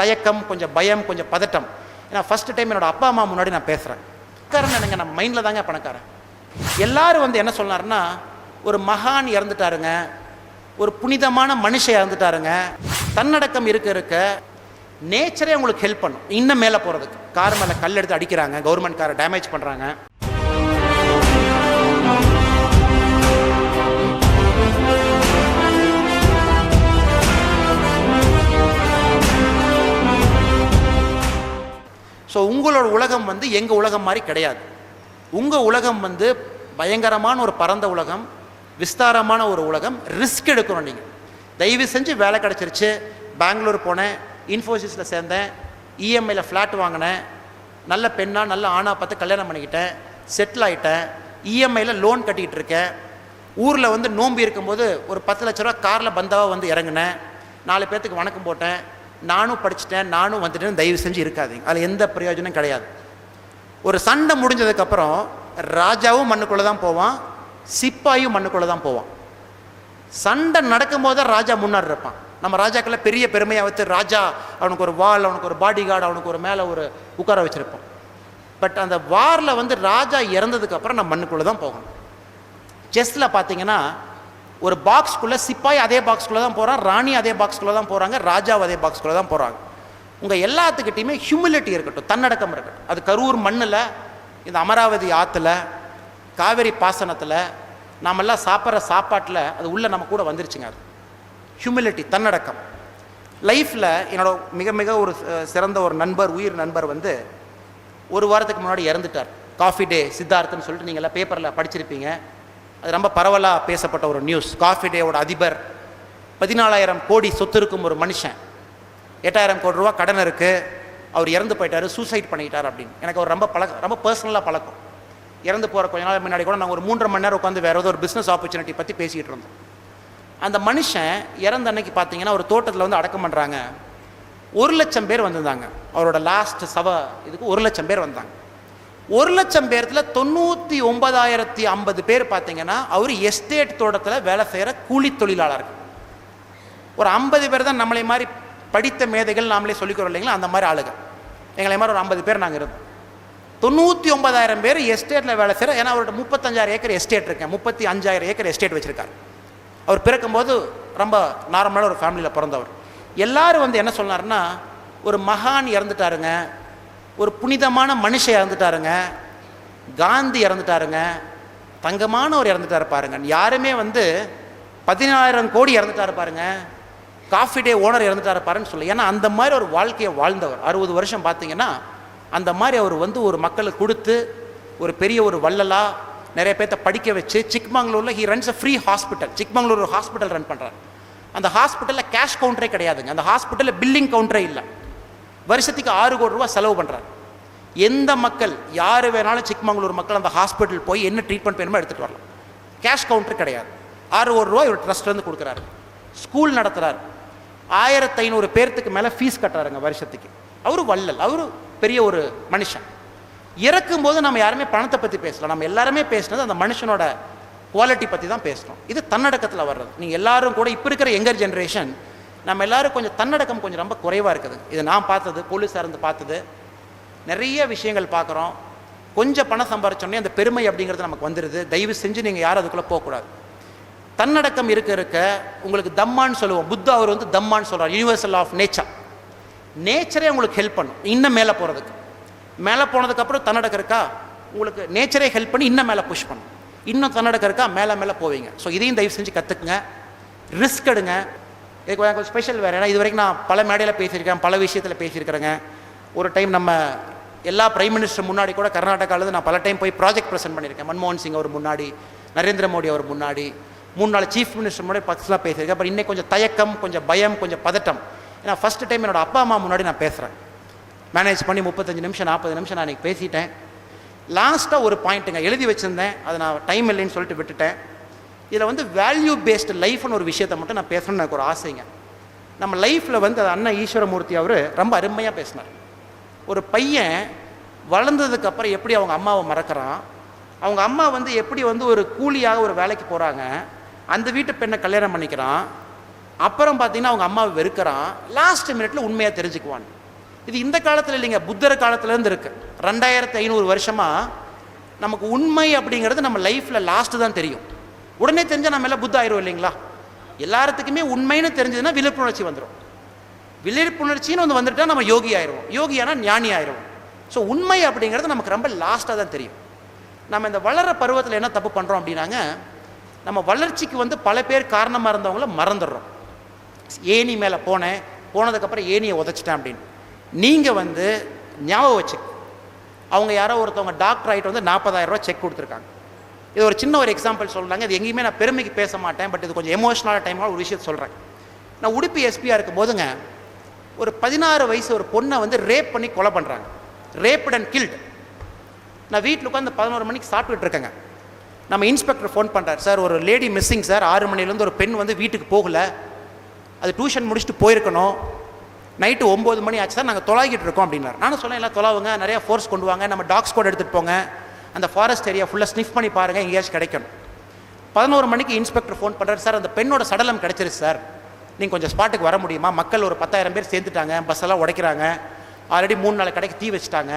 தயக்கம் கொஞ்சம் பயம் கொஞ்சம் பதட்டம். ஏன்னா ஃபர்ஸ்ட் டைம் என்னோடய அப்பா அம்மா முன்னாடி நான் பேசுகிறேன் பணக்காரன் எனக்கு நம்ம மைண்டில் தாங்க பணக்காரன். எல்லாரும் வந்து என்ன சொன்னார்னா ஒரு மகான் இறந்துட்டாருங்க. ஒரு புனிதமான மனுஷன் இறந்துட்டாருங்க. தன்னடக்கம் இருக்க இருக்க நேச்சரே உங்களுக்கு ஹெல்ப் பண்ணும். இன்னும் மேலே போகிறதுக்கு கார் மேலே கல் எடுத்து அடிக்கிறாங்க. கவர்மெண்ட் காரை டேமேஜ் பண்ணுறாங்க ஸோ உங்களோட உலகம் வந்து எங்கள் உலகம் மாதிரி கிடையாது. உங்கள் உலகம் வந்து பயங்கரமான ஒரு பரந்த உலகம் விஸ்தாரமான ஒரு உலகம் ரிஸ்க் எடுக்கணும் நீங்கள் தயவு செஞ்சு வேலை கிடச்சிருச்சு பெங்களூர் போனேன் இன்ஃபோசிஸில் சேர்ந்தேன் இஎம்ஐயில் ஃப்ளாட் வாங்கினேன் நல்ல பெண்ணாக நல்ல ஆணாக பார்த்து கல்யாணம் பண்ணிக்கிட்டேன் செட்டில் ஆகிட்டேன் இஎம்ஐயில் லோன் கட்டிக்கிட்டு இருக்கேன். ஊரில் வந்து நோம்பி இருக்கும்போது ஒரு பத்து லட்ச ரூபா காரில் பந்தாவாக வந்து இறங்கினேன். நாலு பேர்த்துக்கு வணக்கம் போட்டேன். நானும் படிச்சிட்டேன் நானும் வந்துட்டேன்னு தயவு செஞ்சு இருக்காதீங்க. அதில் எந்த பிரயோஜனம் கிடையாது. ஒரு சண்டை முடிஞ்சதுக்கப்புறம் ராஜாவும் மண்ணுக்குள்ளே தான் போவான் சிப்பாயும் மண்ணுக்குள்ளே தான் போவான். சண்டை நடக்கும்போது தான் ராஜா முன்னாடி இருப்பான். நம்ம ராஜாக்களை பெரிய பெருமையாக வச்சு ராஜா அவனுக்கு ஒரு வால் அவனுக்கு ஒரு பாடி கார்டு அவனுக்கு ஒரு மேலே ஒரு உட்கார வச்சுருப்போம். பட் அந்த வாரில் வந்து ராஜா இறந்ததுக்கப்புறம் நம்ம மண்ணுக்குள்ளே தான் போகணும். செஸ்ஸில் பார்த்தீங்கன்னா ஒரு பாக்ஸ்குள்ளே சிப்பாய் அதே பாக்ஸ்குள்ளே தான் போகிறான் ராணி அதே பாக்ஸ்குள்ளே தான் போகிறாங்க ராஜா அதே பாக்ஸ்குள்ளே தான் போகிறாங்க உங்கள் எல்லாத்துக்கிட்டையுமே ஹியூமிலிட்டி இருக்கட்டும் தன்னடக்கம் இருக்கட்டும். அது கரூர் மண்ணில் இந்த அமராவதி ஆற்றுல காவேரி பாசனத்தில் நாமெல்லாம் சாப்பிட்ற சாப்பாட்டில் அது உள்ளே நம்ம கூட வந்துருச்சுங்க அது. ஹியூமிலிட்டி தன்னடக்கம். லைஃப்பில் என்னோட மிக மிக ஒரு சிறந்த ஒரு நண்பர் உயிர் நண்பர் வந்து ஒரு வாரத்துக்கு முன்னாடி இறந்துட்டார். காஃபி டே சித்தார்த்தன்னு சொல்லிட்டு நீங்கள் பேப்பரில் படிச்சிருப்பீங்க. அது ரொம்ப பரவலாக பேசப்பட்ட ஒரு நியூஸ் காஃபி டேவோட அதிபர் பதினாலாயிரம் கோடி சொத்து இருக்கும் ஒரு மனுஷன். எட்டாயிரம் கோடி ரூபா கடன் இருக்குது அவர் இறந்து போயிட்டார் சூசைட் பண்ணிக்கிட்டார் அப்படின்னு. எனக்கு அவர் ரொம்ப பழக்கம் ரொம்ப பர்சனலாக பழக்கம். இறந்து போகிற கொஞ்ச நாள் முன்னாடி கூட நாங்கள் ஒரு மூன்றரை மணி நேரம் உட்காந்து வேறு ஏதோ ஒரு பிஸ்னஸ் ஆப்பர்ச்சுனிட்டி பற்றி பேசிக்கிட்டு இருந்தோம். அந்த மனுஷன் இறந்த அன்னைக்கு பார்த்தீங்கன்னா ஒரு தோட்டத்தில் வந்து அடக்கம் பண்ணுறாங்க ஒரு லட்சம் பேர் வந்திருந்தாங்க. அவரோட லாஸ்ட் சவ இதுக்கு ஒரு லட்சம் பேர் வந்தாங்க. ஒரு லட்சம் பேர்த்தில் தொண்ணூற்றி ஒன்பதாயிரத்தி ஐம்பது பேர் பார்த்தீங்கன்னா அவர் எஸ்டேட் தோட்டத்தில் வேலை செய்கிற கூலி தொழிலாளர்கள் ஒரு ஐம்பது பேர் தான் நம்மளை மாதிரி படித்த மேதைகள் நாமளே சொல்லிக்கிறோம் இல்லைங்களா? அந்த மாதிரி ஆளுங்க. எங்களை மாதிரி ஒரு ஐம்பது பேர் நாங்கள் இருந்தோம். தொண்ணூற்றி ஒன்பதாயிரம் பேர் எஸ்டேட்டில் வேலை செய்கிற ஏன்னா அவரோட முப்பத்தஞ்சாயிரம் ஏக்கர் எஸ்டேட் இருக்கேன் முப்பத்தி அஞ்சாயிரம் ஏக்கர் எஸ்டேட் வச்சுருக்காரு. அவர் பிறக்கும்போது ரொம்ப நார்மலான ஒரு ஃபேமிலியில் பிறந்தவர். எல்லாரும் வந்து என்ன சொன்னார்னா ஒரு மகான் இறந்துட்டாருங்க. ஒரு புனிதமான மனுஷன் இறந்துட்டாருங்க. காந்தி இறந்துட்டாருங்க. தங்கமான ஒரு இறந்துட்டாரு பாருங்க. யாருமே வந்து பதினாயிரம் கோடி இறந்துட்டாரு பாருங்க. காஃபி டே ஓனர் இறந்துட்டாரு பாருன்னு சொல்லி ஏன்னா அந்த மாதிரி ஒரு வாழ்க்கையை வாழ்ந்தவர். அறுபது வருஷம் பார்த்தீங்கன்னா அந்த மாதிரி அவர் வந்து ஒரு மக்களுக்கு கொடுத்து ஒரு பெரிய ஒரு வள்ளலாக நிறைய பேர்த்த படிக்க வச்சு சிக்மங்களூரில் he runs a free hospital Chikmagalur ஒரு ஹாஸ்பிட்டல் ரன் பண்ணுறார் அந்த ஹாஸ்பிட்டலில் கேஷ் கவுண்டரே கிடையாதுங்க. அந்த ஹாஸ்பிட்டலில் பில்லிங் கவுண்டரே இல்லை. வருஷத்துக்கு ஆறு கோடி ரூபா செலவு பண்ணுறாரு எந்த மக்கள் யார் வேணாலும் சிக்மங்களூர் மக்கள் அந்த ஹாஸ்பிட்டல் போய் என்ன ட்ரீட்மெண்ட் வேணுமோ எடுத்துகிட்டு வரலாம். கேஷ் கவுண்டர் கிடையாது. ஆறு கோடி ரூபா இவர் ட்ரஸ்ட்லேருந்து கொடுக்குறாரு. ஸ்கூல் நடத்துகிறார் ஆயிரத்தி ஐநூறு பேர்த்துக்கு மேலே ஃபீஸ் கட்டுறாருங்க வருஷத்துக்கு. அவரு வள்ளல் அவரு பெரிய ஒரு மனுஷன். இறக்கும்போது நம்ம யாருமே பணத்தை பற்றி பேசலாம் நம்ம எல்லாருமே பேசுனது அந்த மனுஷனோட குவாலிட்டி பற்றி தான் பேசுகிறோம் இது தன்னடக்கத்தில் வர்றது. நீங்கள் எல்லாரும் கூட இப்போ இருக்கிற யங்கர் ஜென்ரேஷன் நம்ம எல்லாரும் கொஞ்சம் தன்னடக்கம் கொஞ்சம் ரொம்ப குறைவாக இருக்குது. இது நான் பார்த்தது போலீஸாக இருந்து பார்த்தது. நிறைய விஷயங்கள் பார்க்குறோம். கொஞ்சம் பணம் சம்பாரிச்சோடனே அந்த பெருமை அப்படிங்கிறது நமக்கு வந்துடுது தயவு செஞ்சு நீங்கள் யாரும் அதுக்குள்ளே போகக்கூடாது. தன்னடக்கம் இருக்க இருக்க உங்களுக்கு தம்மான்னு சொல்லுவோம். புத்தா அவர் வந்து தம்மான்னு சொல்கிறார் யூனிவர்சல் ஆஃப் நேச்சர் நேச்சரே உங்களுக்கு ஹெல்ப் பண்ணும். இன்னும் மேலே போகிறதுக்கு மேலே போனதுக்கப்புறம் தன்னடக்கம் இருக்கா? உங்களுக்கு நேச்சரே ஹெல்ப் பண்ணி இன்னும் மேலே புஷ் பண்ணும். இன்னும் தன்னடக்கம் இருக்கா? மேலே மேலே போவீங்க. ஸோ இதையும் தயவு செஞ்சு கற்றுக்குங்க ரிஸ்க் எடுங்க. இதுக்கு கொஞ்சம் ஸ்பெஷல் வேறு ஏன்னா இது வரைக்கும் நான் பல மேடையில் பேசியிருக்கேன் பல விஷயத்தில் பேசியிருக்கிறேங்க. ஒரு டைம் நம்ம எல்லா பிரைம் மினிஸ்டர் முன்னாடி கூட கர்நாடகாவிலேருந்து நான் பல டைம் போய் ப்ராஜெக்ட் ப்ரெசென்ட் பண்ணியிருக்கேன். மன்மோகன் சிங் அவர் முன்னாடி நரேந்திர மோடி அவர் முன்னாடி மூணு நாள் சீஃப் மினிஸ்டர் முன்னாடி பர்சனலாக பேசியிருக்கேன். அப்புறம் இன்னைக்கு கொஞ்சம் தயக்கம் கொஞ்சம் பயம் கொஞ்சம் பதட்டம். ஏன்னா ஃபஸ்ட் டைம் என்னோடய அப்பா அம்மா முன்னாடி நான் பேசுகிறேன் மேனேஜ் பண்ணி முப்பத்தஞ்சு நிமிஷம் நாற்பது நிமிஷம் நான் இன்னைக்கு பேசிட்டேன். லாஸ்ட்டாக ஒரு பாயிண்ட்டுங்க எழுதி வச்சுருந்தேன். அதை நான் டைம் இல்லைன்னு சொல்லிட்டு விட்டுட்டேன். இதில் வந்து வேல்யூ பேஸ்டு லைஃப்னு ஒரு விஷயத்தை மட்டும் நான் பேசணும்னு எனக்கு ஒரு ஆசைங்க. நம்ம லைஃப்பில் வந்து அது அண்ணன் ஈஸ்வரமூர்த்தி அவர் ரொம்ப அருமையாக பேசினார். ஒரு பையன் வளர்ந்ததுக்கப்புறம் எப்படி அவங்க அம்மாவை மறக்கிறான்? அவங்க அம்மா வந்து எப்படி வந்து ஒரு கூலியாக ஒரு வேலைக்கு போகிறாங்க அந்த வீட்டு பெண்ணை கல்யாணம் பண்ணிக்கிறான். அப்புறம் பார்த்தீங்கன்னா அவங்க அம்மாவை வெறுக்கிறான். லாஸ்ட் மினிட்ல உண்மையாக தெரிஞ்சுக்குவான். இது இந்த காலத்தில் இல்லைங்க புத்தர் காலத்துலேருந்து இருக்குது ரெண்டாயிரத்தி ஐநூறு வருஷமாக நமக்கு உண்மை அப்படிங்கிறது நம்ம லைஃப்பில் லாஸ்ட்டு தான் தெரியும். உடனே தெரிஞ்சால் நம்ம எல்லாம் புத்த ஆயிரும் இல்லைங்களா? எல்லாத்துக்குமே உண்மைன்னு தெரிஞ்சதுன்னா விழிப்புணர்ச்சி வந்துடும் விழிப்புணர்ச்சின்னு வந்து வந்துட்டால் நம்ம யோகி ஆயிடுவோம் யோகியானா ஞானி ஆயிடுவோம் ஸோ உண்மை அப்படிங்கிறது நமக்கு ரொம்ப லாஸ்ட்டாக தான் தெரியும். நம்ம இந்த வளர பருவத்தில் என்ன தப்பு பண்ணுறோம் அப்படின்னாங்க நம்ம வளர்ச்சிக்கு வந்து பல பேர் காரணமாக இருந்தவங்கள மறந்துடுறோம். ஏணி மேலே போனேன் போனதுக்கப்புறம் ஏணியை உதச்சிட்டேன் அப்படின்னு. நீங்கள் வந்து ஞாபகம் வச்சு அவங்க யாரோ ஒருத்தவங்க டாக்டர் ஆகிட்டு வந்து நாற்பதாயிரம் ரூபா செக் கொடுத்துருக்காங்க. இது ஒரு சின்ன ஒரு எக்ஸாம்பிள் சொல்கிறாங்க இது எங்கேயுமே நான் பெருமைக்கு பேச மாட்டேன் பட் இது கொஞ்சம் எமோஷனலான டைமாக ஒரு விஷயத்தை சொல்கிறேன் நான் உடுப்பி எஸ்பியாக இருக்கும் போதுங்க ஒரு பதினாறு வயசு ஒரு பொண்ணை வந்து ரேப் பண்ணி கொலை பண்ணுறாங்க ரேப்ட் அண்ட் கில்டு நான் வீட்டில் உட்காந்து பதினோரு மணிக்கு சாப்பிட்டுட்டு இருக்கேங்க. நம்ம இன்ஸ்பெக்டர் ஃபோன் பண்ணுறாரு சார் ஒரு லேடி மிஸ்ஸிங் சார் ஆறு மணிலேருந்து ஒரு பெண் வந்து வீட்டுக்கு போகல. அது டியூஷன் முடிச்சுட்டு போயிருக்கணும். நைட்டு ஒம்பது மணி ஆச்சு சார் நாங்கள் தொலாகிட்டு இருக்கோம் அப்படின்னாரு. நானும் சொன்னேன் எல்லாம் தொலாவுங்க. நிறையா ஃபோர்ஸ் கொண்டு வாங்க. நம்ம டாக்ஸ் கோட் எடுத்துகிட்டு போங்க. அந்த ஃபாரஸ்ட் ஏரியா ஃபுல்லாக ஸ்னிஃப் பண்ணி பாருங்கள் எங்கேயாச்சும் கிடைக்கணும். பதினோரு மணிக்கு இன்ஸ்பெக்டர் ஃபோன் பண்ணுறாரு சார் அந்த பெண்ணோட சடலம் கிடச்சிருச்சு சார். நீங்கள் கொஞ்சம் ஸ்பாட்டுக்கு வர முடியுமா? மக்கள் ஒரு பத்தாயிரம் பேர் சேர்ந்துட்டாங்க பஸ் எல்லாம் உடைக்கிறாங்க. ஆல்ரெடி மூணு நாள் கடைக்கு தீ வச்சுட்டாங்க.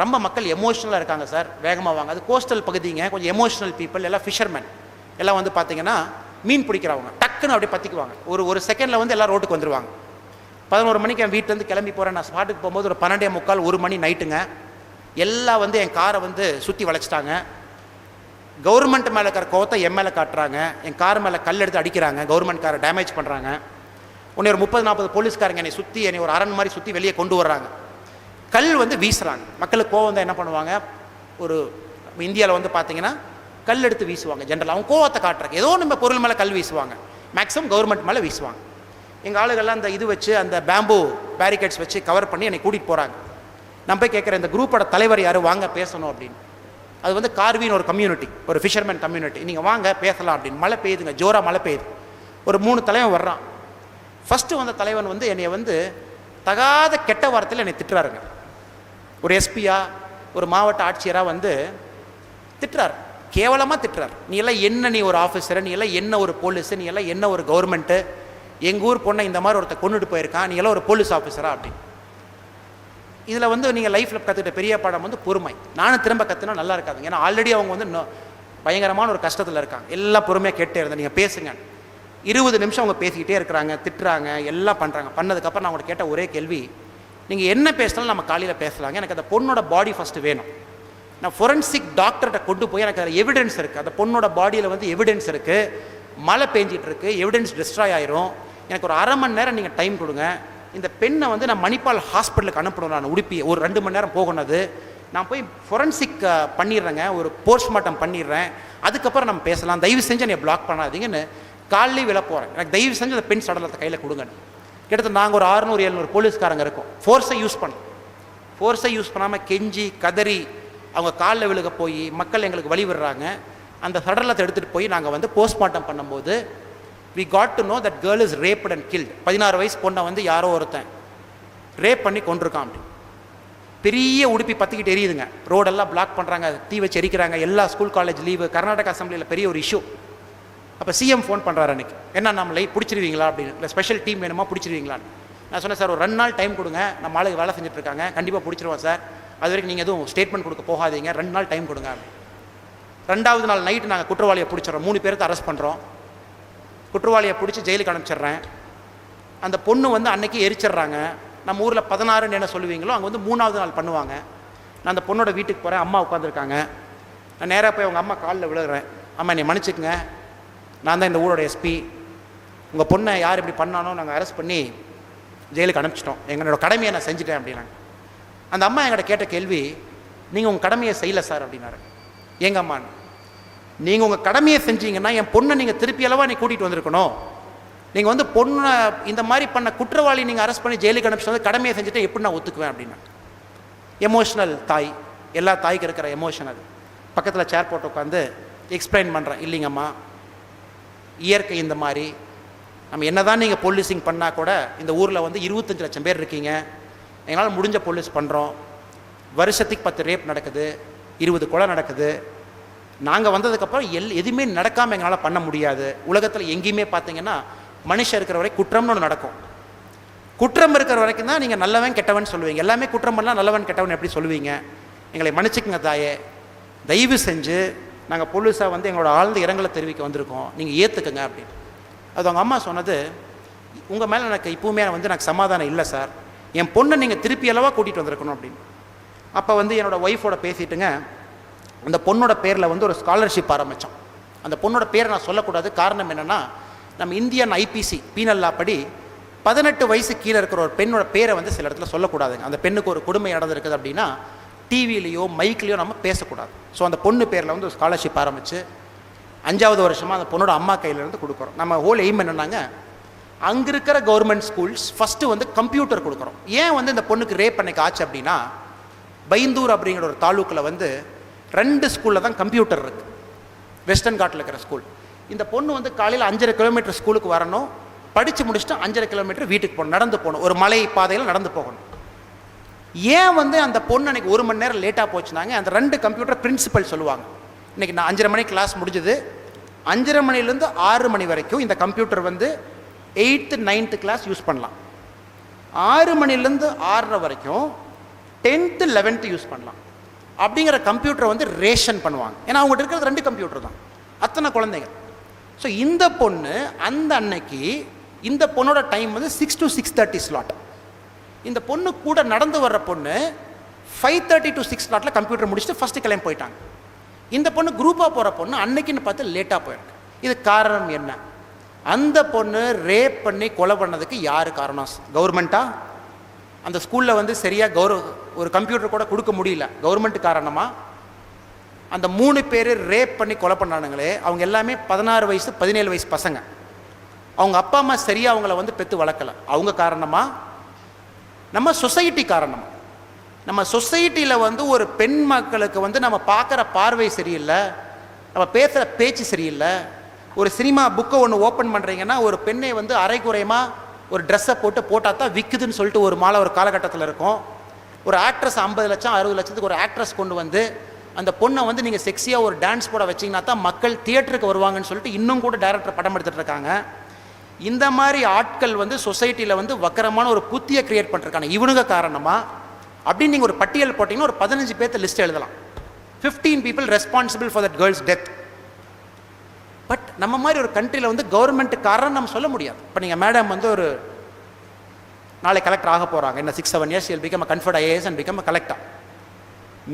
ரொம்ப மக்கள் எமோஷ்னலாக இருக்காங்க சார். வேகமாக வாங்க. அது கோஸ்டல் பகுதிங்க கொஞ்சம் எமோஷனல் பீப்புள் எல்லாம் ஃபிஷர்மேன் எல்லாம் வந்து பார்த்தீங்கன்னா மீன் பிடிக்கிறவங்க. டக்குன்னு அப்படியே பற்றிக்குவாங்க ஒரு ஒரு செகண்டில் வந்து எல்லாம் ரோட்டுக்கு வந்துடுவாங்க பதினோரு மணிக்கு என் வீட்டிலேருந்து கிளம்பி போகிறேன் நான் ஸ்பாட்டுக்கு போகும்போது ஒரு பன்னெண்டே முக்கால் ஒரு மணி நைட்டுங்க எல்லாம் வந்து என் காரை வந்து சுற்றி வளைச்சிட்டாங்க. கவர்மெண்ட் மேலே இருக்கிற கோவத்தை என் மேலே காட்டுறாங்க. என் கார் மேலே கல் எடுத்து அடிக்கிறாங்க. கவர்மெண்ட் காரை டேமேஜ் பண்ணுறாங்க உன்னை ஒரு முப்பது நாற்பது போலீஸ்காரங்க என்னை சுற்றி என்னை ஒரு அரண் மாதிரி சுற்றி வெளியே கொண்டு வர்றாங்க. கல் வந்து வீசுகிறாங்க மக்களுக்கு கோவம் தான் என்ன பண்ணுவாங்க? ஒரு இந்தியாவில் வந்து பார்த்தீங்கன்னா கல் எடுத்து வீசுவாங்க ஜென்ரலாக அவங்க கோவத்தை காட்டுறாங்க ஏதோ நம்ம பொருள் மேலே கல் வீசுவாங்க. மேக்ஸிமம் கவர்மெண்ட் மேலே வீசுவாங்க. எங்கள் ஆளுகள்லாம் அந்த இது வச்சு அந்த பேம்பு பேரிகேட்ஸ் வச்சு கவர் பண்ணி என்னை கூட்டிகிட்டு போகிறாங்க நான் போய் கேட்குறேன் இந்த குரூப்போட தலைவர் யார்? வாங்க பேசணும் அப்படின்னு. அது வந்து கார்வின்னு ஒரு கம்யூனிட்டி ஒரு ஃபிஷர்மேன் கம்யூனிட்டி நீங்கள் வாங்க பேசலாம் அப்படின்னு. மழை பெய்யுதுங்க ஜோராக மழை பெய்யுது. ஒரு மூணு தலைவன் வர்றான். ஃபஸ்ட்டு வந்த தலைவன் வந்து என்னை வந்து தகாத கெட்ட வார்த்தையில் என்னை திட்டுறாருங்க. ஒரு எஸ்பியா ஒரு மாவட்ட ஆட்சியராக வந்து திட்டுறார். கேவலமாக திட்டுறார். நீ எல்லாம் என்ன நீ ஒரு ஆஃபீஸர் நீ எல்லாம் என்ன ஒரு போலீஸு நீ எல்லாம் என்ன ஒரு கவர்மெண்ட்டு எங்கள் ஊர் பொண்ணை இந்த மாதிரி ஒருத்தர் கொண்டுட்டு போயிருக்கான். நீ எல்லாம் ஒரு போலீஸ் ஆஃபீஸரா அப்படின்னு. இதில் வந்து நீங்கள் லைஃப்பில் கற்றுக்கிட்ட பெரிய பாடம் வந்து பொறுமை. நானும் திரும்ப கற்றுனா நல்லா இருக்காது. ஏன்னா ஆல்ரெடி அவங்க வந்து இன்னும் பயங்கரமான ஒரு கஷ்டத்தில் இருக்காங்க. எல்லாம் பொறுமையாக கேட்டே இருந்தேன் நீங்கள் பேசுங்க. இருபது நிமிஷம் அவங்க பேசிக்கிட்டே இருக்கிறாங்க திட்டுறாங்க எல்லாம் பண்ணுறாங்க பண்ணதுக்கப்புறம் நான் அவங்கள்ட்ட கேட்ட ஒரே கேள்வி நீங்கள் என்ன பேசினாலும் நம்ம காலையில் பேசலாங்க. எனக்கு அந்த பொண்ணோட பாடி ஃபஸ்ட்டு வேணும். நான் ஃபொரன்சிக் டாக்டர்கிட்ட கொண்டு போய் எனக்கு அதில் எவிடன்ஸ் இருக்குது அந்த பொண்ணோட பாடியில் வந்து எவிடன்ஸ் இருக்குது மழை பெஞ்சிட்டு இருக்கு. எவிடன்ஸ் டிஸ்ட்ராய் ஆயிரும். எனக்கு ஒரு அரை மணி நேரம் நீங்கள் டைம் கொடுங்க. இந்த பெண்ணை வந்து நான் மணிப்பால் ஹாஸ்பிட்டலுக்கு அனுப்பணும் நான் உடுப்பி ஒரு ரெண்டு மணி நேரம் போகணும் அது. நான் போய் ஃபொரன்சிக் பண்ணிடுறேங்க ஒரு போஸ்ட்மார்ட்டம் பண்ணிடுறேன். அதுக்கப்புறம் நம்ம பேசலாம். தயவு செஞ்சு என்னை பிளாக் பண்ணாதீங்கன்னு காலையிலே விழ போகிறேன் எனக்கு தயவு செஞ்சு அந்த பெண் சடலத்தை கையில் கொடுங்க. கிட்டத்தட்ட நாங்கள் ஒரு அறுநூறு எழுநூறு போலீஸ்காரங்க இருக்கோம். ஃபோர்ஸை யூஸ் பண்ணோம். ஃபோர்ஸை யூஸ் பண்ணாமல் கெஞ்சி கதறி அவங்க காலில் விழுக போய் மக்கள் எங்களுக்கு வழி விடுறாங்க. அந்த சடலத்தை எடுத்துகிட்டு போய் நாங்கள் வந்து போஸ்ட்மார்ட்டம் பண்ணும்போது we got to know that girl is raped and killed பதினாறு வயசு பொண்ணை வந்து யாரோ ஒருத்தன் ரேப் பண்ணி கொண்டிருக்கான் அப்படி. பெரிய உடுப்பி பற்றிக்கிட்டு எரியுதுங்க. ரோடெல்லாம் பிளாக் பண்ணுறாங்க தீ வச்சு எரிக்கிறாங்க. எல்லா ஸ்கூல் காலேஜ் லீவு கர்நாடகா அசம்பிளியில் பெரிய ஒரு இஷ்யூ அப்போ சிஎம் ஃபோன் பண்ணுறாரு அன்றைக்கி என்ன நம்மளை பிடிச்சிருவீங்களா? அப்படின்னு. இல்லை ஸ்பெஷல் டீம் வேணுமா? பிடிச்சிருவீங்களான்னு. நான் சொன்னேன் சார் ஒரு ரெண்டு நாள் டைம் கொடுங்க. நம்ம ஆளுக்கு வேலை செஞ்சுட்டு இருக்காங்க. கண்டிப்பாக பிடிச்சிருவோம் சார். அது வரைக்கும் நீங்கள் எதுவும் ஸ்டேட்மெண்ட் கொடுக்க போகாதீங்க. ரெண்டு நாள் டைம் கொடுங்க ரெண்டாவது நாள் நைட்டு நாங்கள் குற்றவாளியை பிடிச்சிடறோம். மூணு பேருக்கு அரெஸ்ட் பண்ணுறோம் குற்றவாளியை பிடிச்சி ஜெயிலுக்கு அனுப்பிச்சிடுறேன். அந்த பொண்ணு வந்து அன்னைக்கு எரிச்சிடுறாங்க. நம்ம ஊரில் பதினாறுன்னு என்ன சொல்லுவீங்களோ அங்கே வந்து மூணாவது நாள் பண்ணுவாங்க. நான் அந்த பொண்ணோட வீட்டுக்கு போகிறேன் அம்மா உட்காந்துருக்காங்க நான் நேராக போய் அவங்க அம்மா காலில் விழுகிறேன். அம்மா என்னை மன்னிச்சுக்குங்க. நான் தான் இந்த ஊரோட எஸ்பி. உங்கள் பொண்ணை யார் இப்படி பண்ணானோ நாங்கள் அரெஸ்ட் பண்ணி ஜெயிலுக்கு அனுப்பிச்சிட்டோம். எங்களோட கடமையை நான் செஞ்சுட்டேன் அப்படின்னாங்க. அந்த அம்மா எங்கள்கிட்ட கேட்ட கேள்வி நீங்கள் உங்கள் கடமையை செய்யலை சார் அப்படின்னாரு. எங்கள் அம்மான்னு. நீங்கள் உங்கள் கடமையை செஞ்சீங்கன்னா என் பொண்ணை நீங்கள் திருப்பி அளவாக நீ கூட்டிகிட்டு வந்திருக்கணும். நீங்கள் வந்து பொண்ணை இந்த மாதிரி பண்ண குற்றவாளி நீங்கள் அரெஸ்ட் பண்ணி ஜெயிலுக்கு அனுப்பிச்சு வந்து கடமையை செஞ்சுட்டு எப்படி நான் ஒத்துக்குவேன் அப்படின்னா. எமோஷ்னல் தாய். எல்லா தாய்க்கு இருக்கிற எமோஷனல் பக்கத்தில் சேர் போட்டு உட்காந்து எக்ஸ்பிளைன் பண்ணுறேன் இல்லைங்கம்மா. இயற்கை இந்த மாதிரி. நம்ம என்னதான் நீங்கள் போலீஸிங் பண்ணால் கூட இந்த ஊரில் வந்து இருபத்தஞ்சு லட்சம் பேர் இருக்கீங்க. எங்களால் முடிஞ்ச போலீஸ் பண்ணுறோம் வருஷத்துக்கு பத்து ரேப் நடக்குது. இருபது கொலை நடக்குது. நாங்கள் வந்ததுக்கப்புறம் எல் எதுவுமே நடக்காமல் எங்களால் பண்ண முடியாது. உலகத்தில் எங்கேயுமே பார்த்தீங்கன்னா மனுஷன் இருக்கிற வரை குற்றம்னு ஒன்று நடக்கும். குற்றம் இருக்கிற வரைக்கும் தான் நீங்கள் நல்லவன் கெட்டவன் சொல்லுவீங்க. எல்லாமே குற்றம் பண்ணலாம் நல்லவன் கெட்டவன் எப்படி சொல்லுவீங்க? எங்களை மன்னிச்சுக்குங்க தாயே. தயவு செஞ்சு நாங்கள் போலீஸாக வந்து எங்களோட ஆழ்ந்த இரங்கலை தெரிவிக்க வந்திருக்கோம். நீங்கள் ஏற்றுக்குங்க அப்படின்னு. அது அவங்க அம்மா சொன்னது உங்கள் மேலே எனக்கு இப்போவுமே வந்து எனக்கு சமாதானம் இல்லை சார். என் பொண்ணை நீங்கள் திருப்பி அளவாக கூட்டிகிட்டு வந்திருக்கணும் அப்படின்னு. அப்போ வந்து என்னோடய ஒய்ஃபோட பேசிட்டுங்க அந்த பொண்ணோட பேரில் வந்து ஒரு ஸ்காலர்ஷிப் ஆரம்பித்தோம் அந்த பொண்ணோட பேரை நான் சொல்லக்கூடாது. காரணம் என்னென்னா நம்ம இந்தியன் ஐபிசி பீனல் லா படி பதினெட்டு வயசு கீழே இருக்கிற ஒரு பெண்ணோட பேரை வந்து சில இடத்துல சொல்லக்கூடாதுங்க. அந்த பெண்ணுக்கு ஒரு கொடுமை நடந்திருக்குது அப்படின்னா டிவிலேயோ மைக்லேயோ நம்ம பேசக்கூடாது. ஸோ அந்த பொண்ணு பேரில் வந்து ஒரு ஸ்காலர்ஷிப் ஆரம்பித்து அஞ்சாவது வருஷமாக அந்த பொண்ணோட அம்மா கையிலேருந்து கொடுக்குறோம். நம்ம ஹோல் எய்ம் என்னென்னாங்க அங்கே இருக்கிற கவர்மெண்ட் ஸ்கூல்ஸ் ஃபஸ்ட்டு வந்து கம்ப்யூட்டர் கொடுக்குறோம். ஏன் வந்து இந்த பொண்ணுக்கு ரேப் பண்ணிக்க ஆச்சு அப்படின்னா பைந்தூர் அப்படிங்கிற ஒரு தாலூக்கில் வந்து ரெண்டு ஸ்கூலில் தான் கம்ப்யூட்டர் இருக்குது வெஸ்டர்ன் காட்டில் இருக்கிற ஸ்கூல் இந்த பொண்ணு வந்து காலையில் அஞ்சரை கிலோமீட்டர் ஸ்கூலுக்கு வரணும். படித்து முடிச்சுட்டு அஞ்சரை கிலோமீட்டர் வீட்டுக்கு போகணும். நடந்து போகணும். ஒரு மலை பாதையில் நடந்து போகணும். ஏன் வந்து அந்த பொண்ணு அன்றைக்கி ஒரு மணி நேரம் லேட்டாக போச்சுனாங்க? அந்த ரெண்டு கம்ப்யூட்டர் பிரின்சிபல் சொல்லுவாங்க. இன்னைக்கு நான் அஞ்சரை மணி கிளாஸ் முடிஞ்சது. அஞ்சரை மணிலேருந்து ஆறு மணி வரைக்கும் இந்த கம்ப்யூட்டர் வந்து எயித்து நைன்த்து கிளாஸ் யூஸ் பண்ணலாம். ஆறு மணிலேருந்து ஆறரை வரைக்கும் டென்த்து லெவன்த்து யூஸ் பண்ணலாம். அப்படிங்கிற கம்ப்யூட்டரை வந்து ரேஷன் பண்ணுவாங்க. ஏன்னா அவங்ககிட்ட இருக்கிறது ரெண்டு கம்ப்யூட்டர் தான். அத்தனை குழந்தைங்க ஸோ இந்த பொண்ணு அந்த அன்னைக்கு இந்த பொண்ணோட டைம் வந்து six to six thirty slot இந்த பொண்ணு கூட நடந்து வர்ற பொண்ணு ஃபைவ் தேர்ட்டி டு சிக்ஸ் ஸ்லாட்டில் கம்ப்யூட்டர் முடிச்சுட்டு ஃபஸ்ட்டு கிளம்பி போயிட்டாங்க. இந்த பொண்ணு குரூப்பாக போகிற பொண்ணு அன்னைக்குன்னு பார்த்து லேட்டாக போயிருக்கு. இது காரணம் என்ன? அந்த பொண்ணு ரேப் பண்ணி கொலை பண்ணதுக்கு யார் காரணம்? கவர்மெண்ட்டா அந்த ஸ்கூலில் வந்து சரியாக கௌரவ ஒரு கம்ப்யூட்டர் கூட கொடுக்க முடியல கவர்மெண்ட் காரணமாக அந்த மூணு பேர் ரேப் பண்ணி கொலை பண்ணானுங்களே அவங்க எல்லாமே பதினாறு வயசு பதினேழு வயசு பசங்க. அவங்க அப்பா அம்மா சரியாக அவங்கள வந்து பெற்று வளர்க்கல. அவங்க காரணமாக நம்ம சொசைட்டி காரணமாக நம்ம சொசைட்டியில் வந்து ஒரு பெண் மக்களுக்கு வந்து நம்ம பார்க்குற பார்வை சரியில்லை நம்ம பேசுகிற பேச்சு சரியில்லை. ஒரு சினிமா புக்கை ஒன்று ஓப்பன் பண்ணுறீங்கன்னா ஒரு பெண்ணை வந்து அரைக்குறையமாக ஒரு ட்ரெஸ்ஸை போட்டு போட்டால் தான் விற்குதுன்னு சொல்லிட்டு ஒரு மாலை ஒரு காலகட்டத்தில் இருக்கும். ஒரு ஆக்ட்ரஸ் ஐம்பது லட்சம் அறுபது லட்சத்துக்கு ஒரு ஆக்ட்ரஸ் கொண்டு வந்து அந்த பொண்ணை வந்து நீங்கள் செக்ஸியாக ஒரு டான்ஸ் போட வச்சிங்கன்னா தான் மக்கள் தியேட்டருக்கு வருவாங்கன்னு சொல்லிட்டு இன்னும் கூட டேரக்டர் படம் எடுத்துகிட்டு இருக்காங்க. இந்த மாதிரி ஆட்கள் வந்து சொசைட்டியில் வந்து வக்கரமான ஒரு புத்தியை க்ரியேட் பண்ணுறாங்க இவனுங்க காரணமாக அப்படின்னு நீங்கள் ஒரு பட்டியல் போட்டிங்கன்னா ஒரு பதினஞ்சு பேர்த்த லிஸ்ட் எழுதலாம். Fifteen people responsible for that girls death but நம்ம மாதிரி ஒரு கண்ட்ரியில் வந்து கவர்மெண்ட் காரணம் நம்ம சொல்ல முடியாது. இப்போ நீங்கள் மேடம் வந்து ஒரு நாளை கலெக்டர் ஆக போகிறாங்க என்ன six seven years I'll become conferred IAS and become collector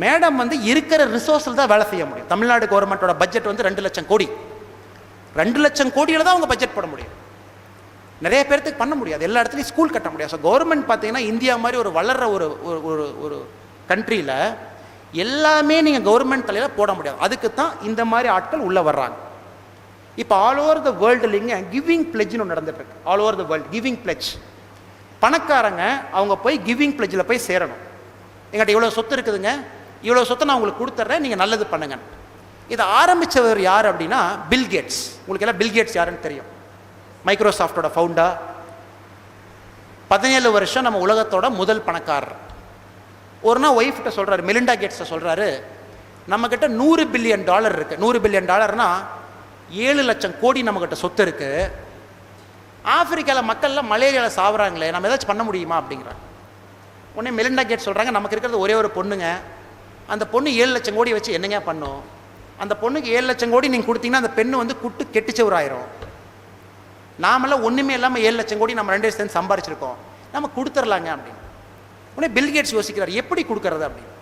madam வந்து இருக்கிற ரிசோர்ஸில் தான் வேலை செய்ய முடியும். தமிழ்நாடு கவர்மெண்ட்டோட பட்ஜெட் வந்து ரெண்டு லட்சம் கோடி. ரெண்டு லட்சம் கோடியில் தான் அவங்க பட்ஜெட் போட முடியும். நிறைய பேர்த்துக்கு பண்ண முடியாது. எல்லா இடத்துலையும் ஸ்கூல் கட்ட முடியாது. ஸோ கவர்மெண்ட் பார்த்தீங்கன்னா இந்தியா மாதிரி ஒரு வளர்ற ஒரு ஒரு ஒரு ஒரு கண்ட்ரியில் எல்லாமே நீங்கள் கவர்மெண்ட் தலையில் போட முடியாது. அதுக்கு தான் இந்த மாதிரி ஆட்கள் உள்ளே வர்றாங்க. இப்போ ஆல் ஓவர் த வேர்ல்டு இல்லைங்க கிவிங் பிளெஜ்னு ஒன்று நடந்துட்டு இருக்கு all over the world giving pledge பணக்காரங்க அவங்க போய் கிவிங் பிளெஜில் போய் சேரணும். எங்கிட்ட இவ்வளோ சொத்து இருக்குதுங்க. இவ்வளோ சொத்தை நான் உங்களுக்கு கொடுத்துட்றேன் நீங்கள் நல்லது பண்ணுங்க இதை ஆரம்பித்தவர் யார் அப்படின்னா பில் கேட்ஸ் உங்களுக்கு எல்லாம் பில்கேட்ஸ் யாருன்னு தெரியும். மைக்ரோசாஃப்டோட ஃபவுண்டா பதினேழு வருஷம் நம்ம உலகத்தோட முதல் பணக்காரர். ஒரு நாள் ஒய்ஃப்கிட்ட சொல்கிறாரு மெலிண்டா கேட்ஸை சொல்கிறாரு நம்மக்கிட்ட நூறு பில்லியன் டாலர் இருக்குது நூறு பில்லியன் டாலர்னால் ஏழு லட்சம் கோடி நம்மக்கிட்ட சொத்து இருக்குது ஆப்பிரிக்காவில் மக்கள்லாம் மலேரியாவில் சாவுறாங்களே நம்ம ஏதாச்சும் பண்ண முடியுமா அப்படிங்கிறாங்க. உடனே மெலிண்டா கேட் சொல்கிறாங்க நமக்கு இருக்கிறது ஒரே ஒரு பொண்ணுங்க. அந்த பொண்ணு ஏழு லட்சம் கோடி வச்சு என்னங்க பண்ணும்? அந்த பொண்ணுக்கு ஏழு லட்சம் கோடி நீங்கள் கொடுத்தீங்கன்னா அந்த பெண்ணு வந்து குட்டு கெட்டுச்சவராயிரும் நாமெல்லாம் ஒன்றுமே இல்லாமல் ஏழு லட்சம் கோடி நம்ம ரெண்டு வருஷத்துலேருந்து சம்பாரிச்சிருக்கோம். நம்ம கொடுத்துர்லாங்க அப்படின்னு. உடனே பில்கேட்ஸ் யோசிக்கிறார் எப்படி கொடுக்கறது அப்படின்னு.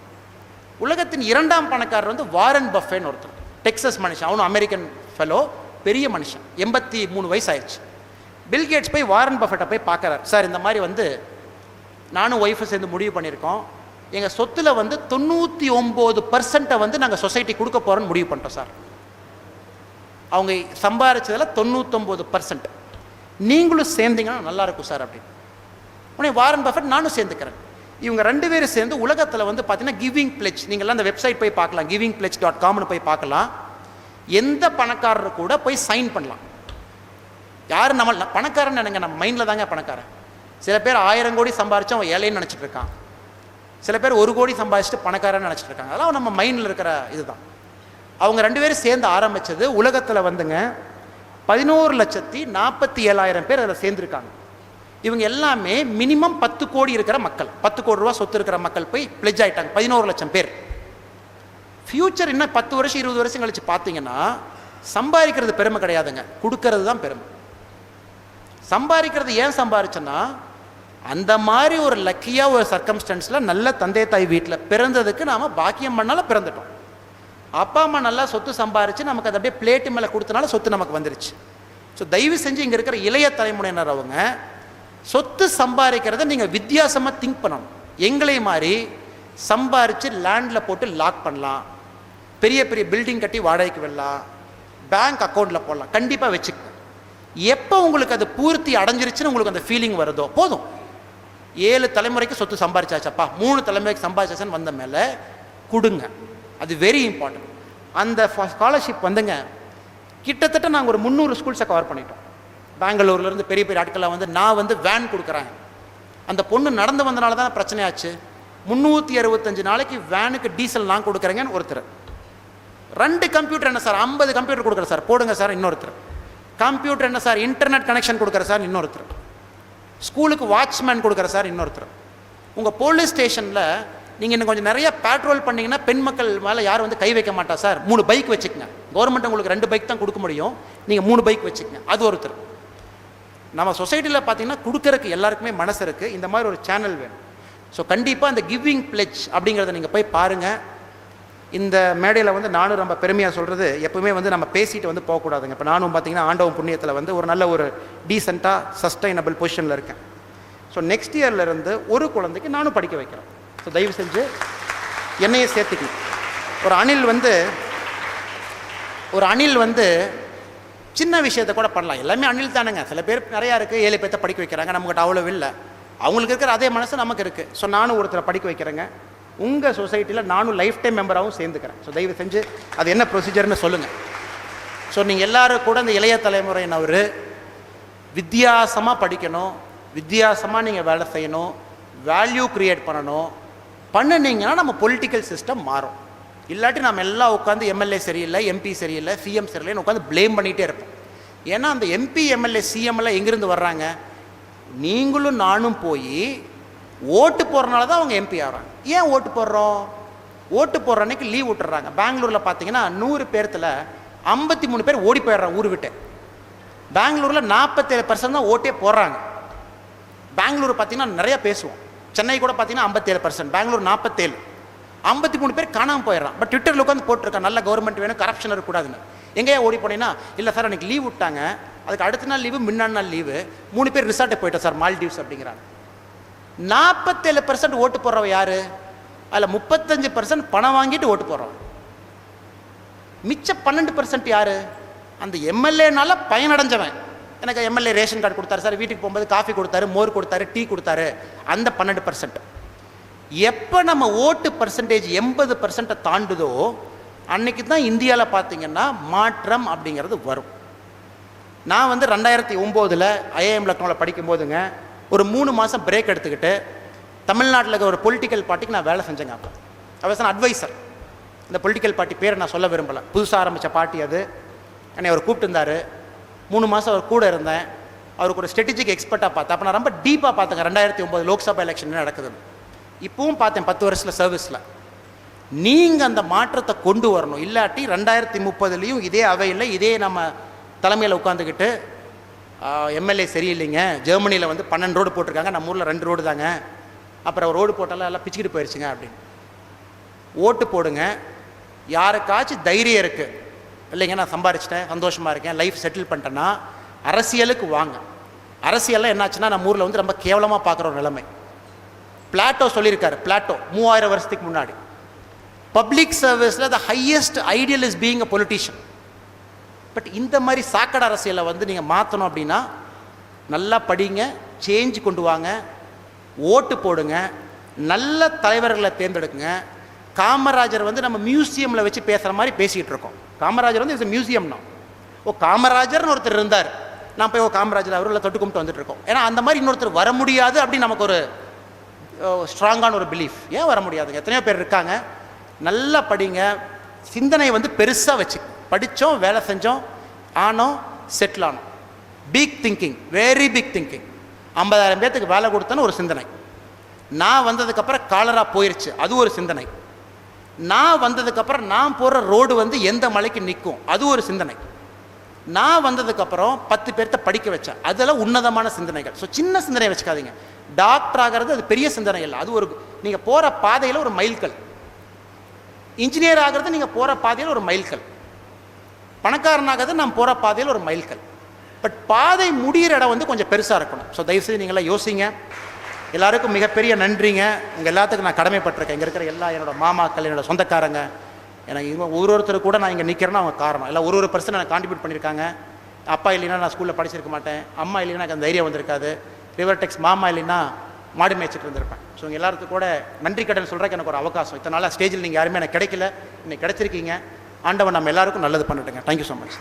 உலகத்தின் இரண்டாம் பணக்காரர் வந்து வாரன் பஃபேன்னு ஒருத்தர். டெக்ஸஸ் மனுஷன் அவனும் அமெரிக்கன் ஃபெலோ பெரிய மனுஷன் எண்பத்தி மூணு வயசு ஆயிடுச்சு பில்கேட்ஸ் போய் வாரன் பஃபெட்டை போய் பார்க்குறாரு. சார் இந்த மாதிரி வந்து நானும் ஒய்ஃபை சேர்ந்து முடிவு பண்ணியிருக்கோம். எங்கள் சொத்தில் வந்து தொண்ணூற்றி ஒம்பது பர்சன்ட்டை வந்து நாங்கள் சொசைட்டி கொடுக்க போகிறோன்னு முடிவு பண்ணிட்டோம் சார். அவங்க சம்பாரிச்சதில் தொண்ணூத்தொம்பது பர்சன்ட் நீங்களும் சேர்ந்தீங்கன்னா நல்லாயிருக்கும் சார் அப்படின்னு. உடனே வாரன் பஃபட் நானும் சேர்ந்துக்கிறேன். இவங்க ரெண்டு பேரும் சேர்ந்து உலகத்தில் வந்து பார்த்தீங்கன்னா கிவிங் பிளெச் நீங்கள்லாம் அந்த வெப்சைட் போய் பார்க்கலாம் கிவிங் பிளெச் டாட் காம்னு போய் பார்க்கலாம். எந்த பணக்காரர் கூட போய் சைன் பண்ணலாம். யார் நம்ம பணக்காரன் நினைங்க நம்ம மைண்டில் தாங்க பணக்காரன். சில பேர் ஆயிரம் கோடி சம்பாரிச்சு அவன் ஏழைன்னு நினச்சிட்டு இருக்கான். சில பேர் ஒரு கோடி சம்பாதிச்சுட்டு பணக்காரன்னு நினச்சிட்டு இருக்காங்க. அதெல்லாம் நம்ம மைண்டில் இருக்கிற இதுதான். அவங்க ரெண்டு பேரும் சேர்ந்து ஆரம்பித்தது உலகத்தில் வந்துங்க பதினோரு லட்சத்தி நாற்பத்தி ஏழாயிரம் பேர் அதில் சேர்ந்துருக்காங்க. இவங்க எல்லாமே மினிமம் பத்து கோடி இருக்கிற மக்கள். பத்து கோடி ரூபா சொத்து இருக்கிற மக்கள் போய் பிளெஜ் ஆயிட்டாங்க. பதினோரு லட்சம் பேர். ஃப்யூச்சர் இன்னும் பத்து வருஷம் இருபது வருஷம் கழிச்சு பார்த்தீங்கன்னா சம்பாதிக்கிறது பெருமை கிடையாதுங்க. கொடுக்கறது தான் பெருமை. சம்பாதிக்கிறது ஏன் சம்பாரிச்சோன்னா அந்த மாதிரி ஒரு லக்கியாக ஒரு சர்க்கம்ஸ்டன்ஸில் நல்ல தந்தை தாய் வீட்டில் பிறந்ததுக்கு நாம் பாக்கியம் பண்ணால பிறந்துட்டோம். அப்பா அம்மா நல்லா சொத்து சம்பாரித்து நமக்கு அதை அப்படியே பிளேட்டு மேலே கொடுத்தனால சொத்து நமக்கு வந்துருச்சு. ஸோ தயவு செஞ்சு இங்கே இருக்கிற இளைய தலைமுறையினர் அவங்க சொத்து சம்பாதிக்கிறத நீங்கள் வித்தியாசமாக திங்க் பண்ணணும். எங்களை மாதிரி சம்பாரித்து லேண்டில் போட்டு லாக் பண்ணலாம். பெரிய பெரிய பில்டிங் கட்டி வாடகைக்கு விடலாம். பேங்க் அக்கௌண்ட்டில் போடலாம். கண்டிப்பாக வச்சுக்கங்க. எப்போ உங்களுக்கு அது பூர்த்தி அடைஞ்சிருச்சுன்னு உங்களுக்கு அந்த ஃபீலிங் வருதோ போதும். ஏழு தலைமுறைக்கு சொத்து சம்பாரிச்சாச்சப்பா. மூணு தலைமுறைக்கு சம்பாரிச்சாச்சுன்னு வந்த மேலே கொடுங்க. அது வெரி இம்பார்ட்டன்ட் அந்த ஸ்காலர்ஷிப் வந்துங்க. கிட்டத்தட்ட நாங்கள் ஒரு முந்நூறு ஸ்கூல்ஸை கவர் பண்ணிட்டோம். பெங்களூர்லேருந்து பெரிய பெரிய ஆட்கள்லாம் வந்து நான் வந்து வேன் கொடுக்குறேன். அந்த பொண்ணு நடந்து வந்தனால தான் பிரச்சனையாச்சு. முந்நூற்றி அறுபத்தஞ்சு நாளைக்கு வேனுக்கு டீசல் நான் கொடுக்குறேங்கன்னு ஒருத்தர். ரெண்டு கம்ப்யூட்டர் என்ன சார்? ஐம்பது கம்ப்யூட்டர் கொடுக்குறேன் சார். போடுங்க சார் இன்னொருத்தர். கம்ப்யூட்டர் என்ன சார்? இன்டர்நெட் கனெக்ஷன் கொடுக்குறேன் சார் இன்னொருத்தர். ஸ்கூலுக்கு வாட்ச்மேன் கொடுக்குற சார் இன்னொருத்தர். உங்கள் போலீஸ் ஸ்டேஷனில் நீங்கள் இன்னும் கொஞ்சம் நிறைய பேட்ரோல் பண்ணிங்கன்னா பெண் மக்கள் மேலே யாரும் வந்து கை வைக்க மாட்டா சார். மூணு பைக் வச்சுக்கங்க. கவர்மெண்ட் உங்களுக்கு ரெண்டு பைக் தான் கொடுக்க முடியும். நீங்கள் மூணு பைக் வச்சுக்கங்க. அது ஒருத்தர். நம்ம சொசைட்டியில் பார்த்தீங்கன்னா கொடுக்கறக்கு எல்லாருக்குமே மனசு இருக்குது இந்த மாதிரி ஒரு சேனல் வேணும். ஸோ கண்டிப்பாக அந்த கிவிங் பிளெஜ் அப்படிங்கிறத நீங்கள் போய் பாருங்கள் இந்த மேடையில் வந்து நானும் ரொம்ப பெருமையாக சொல்கிறது எப்பவுமே வந்து நம்ம பேசிட்டு வந்து போகக்கூடாதுங்க. இப்போ நானும் பார்த்தீங்கன்னா ஆண்டவன் புண்ணியத்தில் வந்து ஒரு நல்ல ஒரு டீசெண்டாக சஸ்டைனபிள் பொசிஷனில் இருக்கேன். ஸோ நெக்ஸ்ட் இயர்லேருந்து ஒரு குழந்தைக்கு நானும் படிக்க வைக்கிறேன். ஸோ தயவு செஞ்சு என்னையே சேர்த்துக்கணும். ஒரு அணில் வந்து ஒரு அணில் வந்து சின்ன விஷயத்தை கூட பண்ணலாம். எல்லாமே அணில் தானுங்க. சில பேர் நிறையா இருக்குது ஏழு பேர்த்த படிக்க வைக்கிறாங்க நம்மகிட்ட அவ்வளோ இல்லை. அவங்களுக்கு இருக்கிற அதே மனசு நமக்கு இருக்குது ஸோ நானும் ஒருத்தரை படிக்க வைக்கிறேங்க. உங்கள் சொசைட்டியில் நானும் லைஃப் டைம் மெம்பராகவும் சேர்ந்துக்கிறேன். ஸோ தயவு செஞ்சு அது என்ன ப்ரொசீஜர்னு சொல்லுங்கள் ஸோ நீங்கள் எல்லோரும் கூட இந்த இளைய தலைமுறையினவர் வித்தியாசமாக படிக்கணும் வித்தியாசமாக நீங்கள் வேலை செய்யணும் வேல்யூ க்ரியேட் பண்ணணும். பண்ணுனீங்கன்னா நம்ம பொலிட்டிக்கல் சிஸ்டம் மாறும். இல்லாட்டி நம்ம எல்லாம் உட்காந்து எம்எல்ஏ சரியில்லை எம்பி சரியில்லை சிஎம் சரியில்லைன்னு உட்காந்து ப்ளேம் பண்ணிகிட்டே இருப்போம். ஏன்னா அந்த எம்பி எம்எல்ஏ சிஎம் எல்லாம் எங்கேருந்து வர்றாங்க? நீங்களும் நானும் போய் ஓட்டு போடுறனால தான் அவங்க எம்பி ஆகிறாங்க. ஏன் ஓட்டு போடுறோம்? ஓட்டு போடுற அன்னைக்கு லீவ் விட்டுறாங்க. பெங்களூரில் பார்த்தீங்கன்னா நூறு பேர்த்தில் ஐம்பத்தி மூணு பேர் ஓடி போயிடுறாங்க ஊர் விட்டு. பெங்களூரில் நாற்பத்தேழு பர்சன்ட் தான் ஓட்டே போடுறாங்க. பெங்களூர் பார்த்தீங்கன்னா நிறையா பேசுவோம். சென்னை கூட பார்த்தீங்கன்னா ஐம்பத்தேழு பர்சன்ட் பெங்களூர் நாற்பத்தேழு ஐம்பத்தி மூணு பேர் காணாமல் போயிடுறான். பட் ட்விட்டரில் உட்காந்து போட்டிருக்கான். நல்ல கவர்மெண்ட் வேணும் கரப்ஷன் இருக்கக்கூடாதுன்னு எங்கேயா ஓடி போனீங்கன்னா இல்லை சார் அன்றைக்கி லீவ் விட்டாங்க. அதுக்கு அடுத்த நாள் லீவு முன்னாடி நாள் லீவு மூணு பேர் ரிசார்ட்டை போயிட்டோம் சார் மால்டீவ்ஸ் அப்படிங்கிறாங்க. நாற்பத்தேழு பர்சன்ட் ஓட்டு போடுறவன் யார்? அதில் முப்பத்தஞ்சு பர்சன்ட் பணம் வாங்கிட்டு ஓட்டு போடுறோம் மிச்ச பன்னெண்டு பர்சன்ட் யார்? அந்த எம்எல்ஏனால பயனடைஞ்சவன். எனக்கு எம்எல்ஏ ரேஷன் கார்டு கொடுத்தாரு சார் வீட்டுக்கு போகும்போது காஃபி கொடுத்தாரு மோர் கொடுத்தாரு டீ கொடுத்தாரு. அந்த பன்னெண்டு பர்சன்ட் எப்போ நம்ம ஓட்டு பர்சன்டேஜ் எண்பது பர்சன்ட்டை தாண்டுதோ அன்னைக்கு தான் இந்தியாவில் பார்த்தீங்கன்னா மாற்றம் அப்படிங்கிறது வரும். நான் வந்து ரெண்டாயிரத்தி ஒம்போதில் ஐஏஎம் லக்னோவில் படிக்கும்போதுங்க ஒரு மூணு மாதம் பிரேக் எடுத்துக்கிட்டு தமிழ்நாட்டில் இருக்கிற ஒரு பொலிட்டிக்கல் பார்ட்டிக்கு நான் வேலை செஞ்சேங்க அப்போ. அவசன் அட்வைசர் இந்த பொலிட்டிக்கல் பார்ட்டி பேரை நான் சொல்ல விரும்பலை. புதுசாக ஆரம்பித்த பார்ட்டி அது. என்னை அவர் கூப்பிட்டுருந்தார் மூணு மாதம் அவர் கூட இருந்தேன். அவருக்கு ஒரு ஸ்ட்ராட்டஜிக் எக்ஸ்பர்ட்டாக பார்த்தேன். அப்போ நான் ரொம்ப டீப்பாக பார்த்தேங்க ரெண்டாயிரத்தி ஒம்பது லோக்சபா எலெக்ஷன் நடக்குதுன்னு. இப்பவும் பார்த்தேன் பத்து வருஷத்தில் சர்வீஸில் நீங்கள் அந்த மாற்றத்தை கொண்டு வரணும். இல்லாட்டி ரெண்டாயிரத்தி முப்பதுலேயும் இதே அவையில் இதே நம்ம தலைமையில் உட்காந்துக்கிட்டு எம்எல்ஏ சரியில்லைங்க. ஜெர்மனியில் வந்து பன்னெண்டு ரோடு போட்டிருக்காங்க. நம்ம ஊரில் ரெண்டு ரோடு தாங்க. அப்புறம் ரோடு போட்டாலும் எல்லாம் பிச்சுக்கிட்டு போயிடுச்சுங்க அப்படின்னு. ஓட்டு போடுங்க. யாருக்காச்சும் தைரியம் இருக்குது இல்லைங்க நான் சம்பாரிச்சிட்டேன் சந்தோஷமாக இருக்கேன் லைஃப் செட்டில் பண்ணிட்டேன்னா அரசியலுக்கு வாங்க. அரசியலில் என்னாச்சுன்னா நம்ம ஊரில் வந்து ரொம்ப கேவலமாக பார்க்குற ஒரு நிலைமை. பிளாட்டோ சொல்லியிருக்காரு பிளாட்டோ மூவாயிரம் வருஷத்துக்கு முன்னாடி. பப்ளிக் சர்வீஸில் the highest ideal is being a politician but இந்த மாதிரி சாக்கடை அரசியலை வந்து நீங்கள் மாற்றணும் அப்படின்னா நல்லா படிங்க சேஞ்ச் கொண்டு வாங்க ஓட்டு போடுங்க நல்ல தலைவர்களை தேர்ந்தெடுக்குங்க. காமராஜர் வந்து நம்ம மியூசியமில் வச்சு பேசுகிற மாதிரி பேசிகிட்டு இருக்கோம். காமராஜர் வந்து இட்ஸ் மியூசியம்னா ஓ காமராஜர்னு ஒருத்தர் இருந்தார். நான் போய் ஓ காமராஜர் அவர்களை தொட்டு கும்பிட்டு வந்துட்டு இருக்கோம். ஏன்னா அந்த மாதிரி இன்னொருத்தர் வர முடியாது அப்படின்னு நமக்கு ஒரு ஸ்ட்ராங்கான ஒரு பிலீஃப் ஏன் வர முடியாதுங்க எத்தனையோ பேர் இருக்காங்க. நல்லா படிங்க. சிந்தனை வந்து பெருசாக வச்சு. படித்தோம் வேலை செஞ்சோம் ஆனோம் செட்டில் ஆனோம். Big thinking very big thinking ஐம்பதாயிரம் பேர்த்துக்கு வேலை கொடுத்தேன்னு ஒரு சிந்தனை. நான் வந்ததுக்கப்புறம் காலராக போயிடுச்சு அது ஒரு சிந்தனை. நான் வந்ததுக்கப்புறம் நான் போகிற ரோடு வந்து எந்த மலைக்கு நிற்கும்? அது ஒரு சிந்தனை. நான் வந்ததுக்கப்புறம் பத்து பேர்த்த படிக்க வச்சேன். அதெல்லாம் உன்னதமான சிந்தனைகள். ஸோ சின்ன சிந்தனை வச்சுக்காதீங்க. டாக்டர் ஆகிறது அது பெரிய சிந்தனை இல்லை. அது ஒரு நீங்கள் போகிற பாதையில் ஒரு மைல்கல். இன்ஜினியர் ஆகிறது நீங்கள் போகிற பாதையில் ஒரு மைல்கல். பணக்காரனாகிறது நான் போகிற பாதையில் ஒரு மைல்கல். பட் பாதை முடிகிற இடம் வந்து கொஞ்சம் பெருசாக இருக்கணும். ஸோ தயவுசெய்து நீங்களாம் யோசிங்க. எல்லாருக்கும் மிகப்பெரிய நன்றிங்க. உங்கள் எல்லாத்துக்கும் நான் கடமைப்பட்டிருக்கேன். இங்கே இருக்கிற எல்லா என்னோடய மாமாக்கள் என்னோடய சொந்தக்காரங்க எனக்கு இவங்க ஒரு ஒருத்தர் கூட நான் இங்கே நிற்கிறேன்னா அவங்க காரணம். இல்லை ஒரு ஒரு பர்சன் எனக்கு கான்ட்ரிபியூட் பண்ணியிருக்காங்க அப்பா இல்லைன்னா நான் ஸ்கூலில் படிச்சிருக்க மாட்டேன். அம்மா இல்லைன்னா எனக்கு அந்த தைரியம் வந்திருக்காது. ரிவர்டெக்ஸ் மாமா இல்லைன்னா மாடு மேய்ச்சிட்டு இருந்திருப்பேன். ஸோ உங்க எல்லாத்துக்கும் கூட நன்றி கடன் சொல்கிறக்கு எனக்கு ஒரு அவகாசம். இத்தனை நாளாக ஸ்டேஜில் நீங்கள் யாருமே எனக்கு கிடைக்கல. இன்னைக்கு கிடைச்சிருக்கீங்க. ஆண்டவன் நம்ம எல்லாருக்கும் நல்லது பண்ணட்டுங்க. Thank you so much